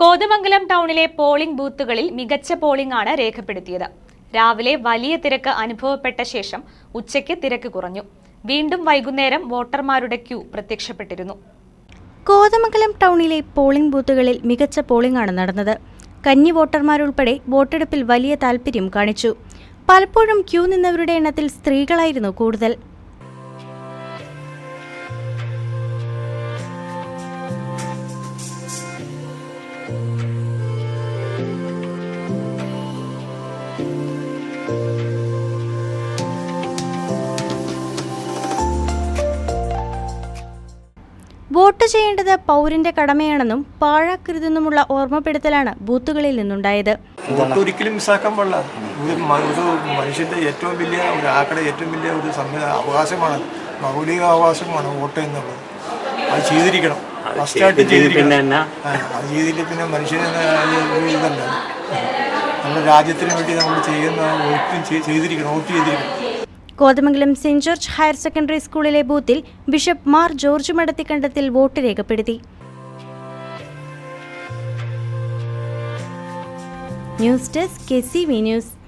കോതമംഗലം ടൗണിലെ പോളിംഗ് ബൂത്തുകളിൽ മികച്ച പോളിംഗ് ആണ് രേഖപ്പെടുത്തിയത്. രാവിലെ വലിയ തിരക്ക് അനുഭവപ്പെട്ട ശേഷം ഉച്ചയ്ക്ക് തിരക്ക് കുറഞ്ഞു. വീണ്ടും വൈകുന്നേരം വോട്ടർമാരുടെ ക്യൂ പ്രത്യക്ഷപ്പെട്ടിരുന്നു. കോതമംഗലം ടൗണിലെ പോളിംഗ് ബൂത്തുകളിൽ മികച്ച പോളിംഗ് ആണ് നടന്നത്. കന്നി വോട്ടർമാരുൾപ്പെടെ വോട്ടെടുപ്പിൽ വലിയ താൽപര്യം കാണിച്ചു. പലപ്പോഴും ക്യൂ നിന്നവരുടെ എണ്ണത്തിൽ സ്ത്രീകളായിരുന്നു കൂടുതൽ. വോട്ട് ചെയ്യേണ്ടത് പൗരന്റെ കടമയാണെന്നും പാഴാക്കരുതെന്നുമുള്ള ഓർമ്മപ്പെടുത്തലാണ് ബൂത്തുകളിൽ നിന്നുണ്ടായത്. ഒരിക്കലും മിസ്സാക്കാൻ പാടില്ല. ഒരു മനുഷ്യന്റെ ഏറ്റവും വലിയ ഒരു ആക്കടെ ഏറ്റവും വലിയ ഒരു അവകാശമാണ് മൗലിക അവകാശമാണ് വോട്ട് എന്നുള്ളത്. അത് ചെയ്തിരിക്കണം. ഫസ്റ്റായിട്ട് ചെയ്തിരിക്കണം. അത് ചെയ്തില്ല പിന്നെ മനുഷ്യന് ഇതല്ല നമ്മുടെ രാജ്യത്തിന് വേണ്ടി നമ്മൾ ചെയ്യുന്ന വോട്ടും ചെയ്- ചെയ്തിരിക്കണം വോട്ട് ചെയ്തിരിക്കണം. Kothamangalam saint George higher secondary സ്കൂളിലെ ബൂത്തിൽ bishop Mar George Madathikandathil vote രേഖപ്പെടുത്തി. News desk K C V news.